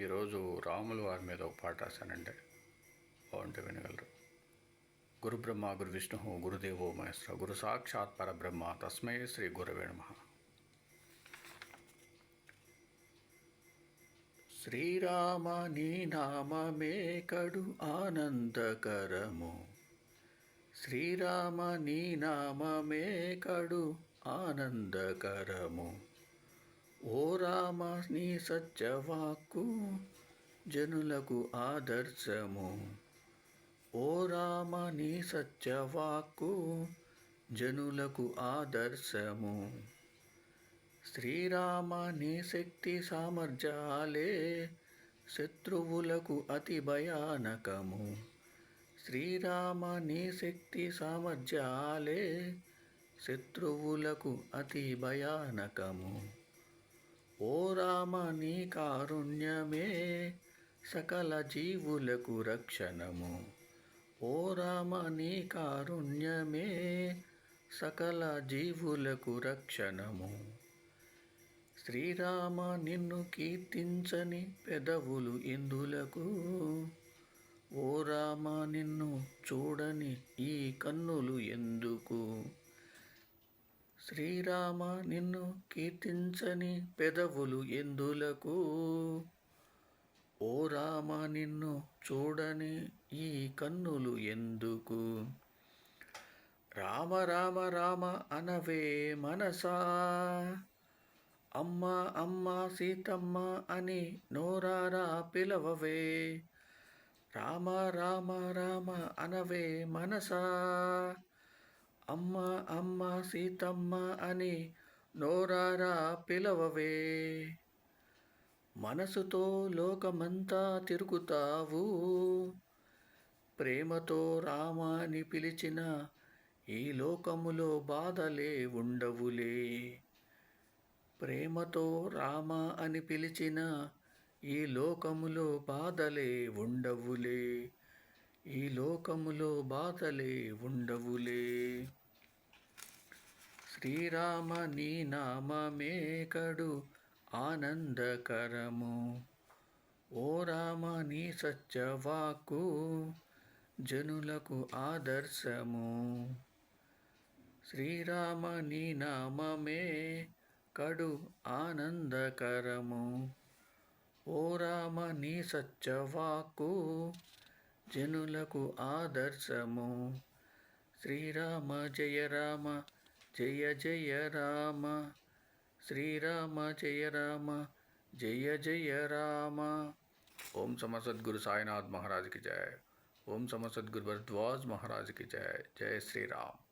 ఈరోజు రాములు వారి మీద ఒక పాట రాశానంటే బాగుంటే వినగలరు. గురు బ్రహ్మ గురు విష్ణు గురుదేవో మహేశ్వర గురు సాక్షాత్ పరబ్రహ్మ తస్మై శ్రీ గురవే నమ. శ్రీరామ నీ నామమే కడు ఆనందకరము. శ్రీరామ నీ నామమే కడు ఆనందకరము. ఓ రామ నీ సత్యవాక్కు జనులకు ఆదర్శము. ఓ రామ నీ సత్యవాక్కు జనులకు ఆదర్శము. శ్రీరామ నీ శక్తి సామర్థ్యాలే శత్రువులకు అతి భయానకము. శ్రీరామ నీ శక్తి సామర్థ్యాలే శత్రువులకు అతి భయానకము. ఓ రామ నీ కారుణ్యమే సకల జీవులకు రక్షణము. ఓ రామ నీ కారుణ్యమే సకల జీవులకు రక్షణము. శ్రీరామ నిన్ను కీర్తించని పెదవులు ఇందులకు. ఓ రామ నిన్ను చూడని ఈ కన్నులు ఎందుకు? శ్రీరామ నిన్ను కీర్తించని పెదవులు ఎందులకు? ఓ రామ నిన్ను చూడని ఈ కన్నులు ఎందుకు? రామ రామ రామ అనవే మనసా? అమ్మ అమ్మ సీతమ్మ అని నోరారా పిలవవే? రామ రామ రామ అనవే మనసా? అమ్మ అమ్మ సీతమ్మ అని నోరారా పిలవవే. మనసుతో లోకమంతా తిరుగుతావు. ప్రేమతో రామాని పిలిచిన ఈ లోకములో బాధలే ఉండవులే. ప్రేమతో రామ అని పిలిచిన ఈ లోకములో బాధలే ఉండవులే. ఈ లోకములో బాధలే ఉండవులే. శ్రీరామ నీ నామమే కడు ఆనందకరము. ఓ రామ నీ సత్యవాకు జనులకు ఆదర్శము. శ్రీరామ నీ నామమే కడు ఆనందకరము. ఓ రామ నీ సత్యవాకు జనులకు ఆదర్శము. శ్రీరామ జయ రామ जय जय राम। श्रीराम जय राम, जय जय राम। ओम समर सदगुरु साईनाथ महाराज की जय। ओम समर सदगुरु भरद्वाज महाराज की जय। जय श्री राम।